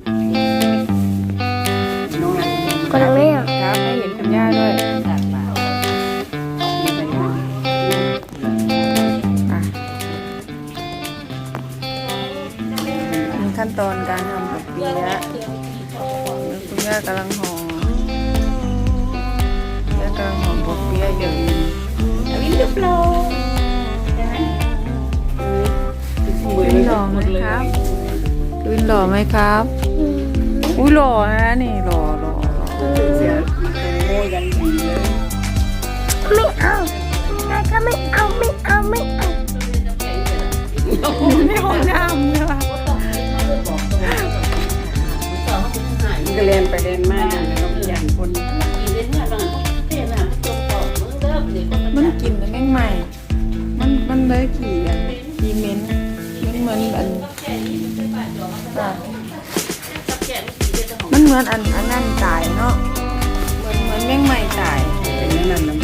น้องรันกำลังไม่อะครับให้เห็นคุณย่าด้วยตัดมามีไปนะอะมีขั้นตอนการทำแบบเปี๊ยะแล้วคุณย่ากำลังห่อคุณย่ากำลังห่อปกเปี๊ยะอยู่วินดูโปรใช่ไหมวินหล่อไหมครับ วินหล่อไหมครับ อุ้ยหล่อนะนี่หล่อหล่อหล่อเสียโง่ยังดีเลยไม่เอาแม่ก็ไม่เอาไม่เอาไม่เอาในห้องน้ำเนี่ยว่ะก็เรียนไปเรียนมาอย่างนี้ก็มีอย่างคนมันกินแต่แม่งใหม่ มันมันเลยขี่อะขี่เหม็นมัน เหมือนอันอะมันเหมือนอันอันนั่นตายเนาะเหมือนเหมือนแม่งใหม่ตายเป็นนั่นนั่น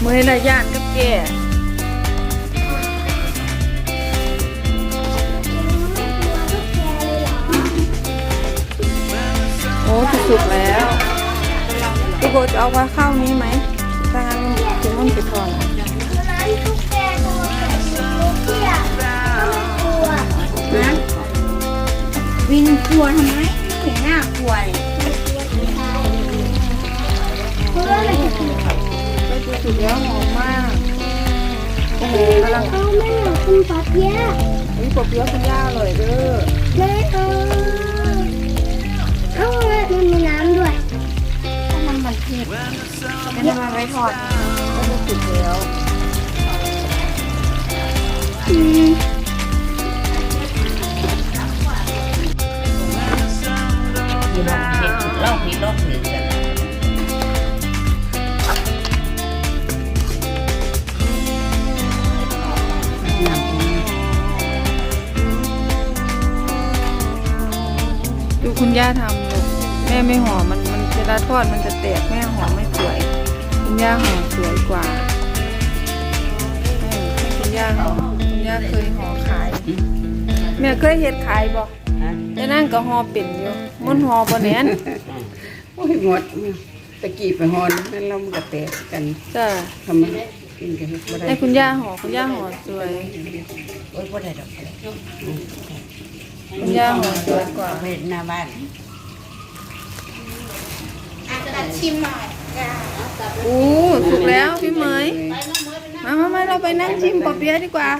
เมื่อระยานกับแกโอ้จะสุกแล้วพี่โบจะเอาว่าข้าวนี้ไหมถ้างั้นถึงมันไปก่อน วินกลัวทำไมเห็นหน้ากลัวเลยเพื่ออะไรจะกินก็จะสุกแล้วหอมมาก โอ้โหกำลังเอาแม่อยากกินปลาเพี้ยนี่ปอเปี๊ยะคุณย่าอร่อยเด้อแม่เอาเอาแม่มันมีน้ำด้วยน้ำมันเผ็ดไม่ได้ำมาไว้ทอดก็จะสุกแล้วอืม มีน้องเห็นเล่าผีลอกหนึ่งกันดูคุณย่าทำลูกแม่ไม่หอมมันมันเวลาทอดมันจะแตกแม่ห่อไม่สวย คุณย่าห่อสวยกว่าคุณย่าห่อคุณย่าเคยห่อขาย แม่เคยเฮ็ดขายบ่ไอ้นั่นก็ห่อเป็นอยู่มันห่อบ่แน่นโอ้ยหมดตะกี้ไปฮอนนั่นเรามันก็แตกกันจ้ะทำไมกินกันไม่ได้ให้คุณย่าห่อคุณย่าห่อสวยโอ้ยไม่ได้ดอกคุณย่าห่อสวยกว่าเห็นหน้าบ้านอู้สุกแล้วพี่เหมยมามามาเราไปนั่งชิมปอเปี๊ยะดีกว่า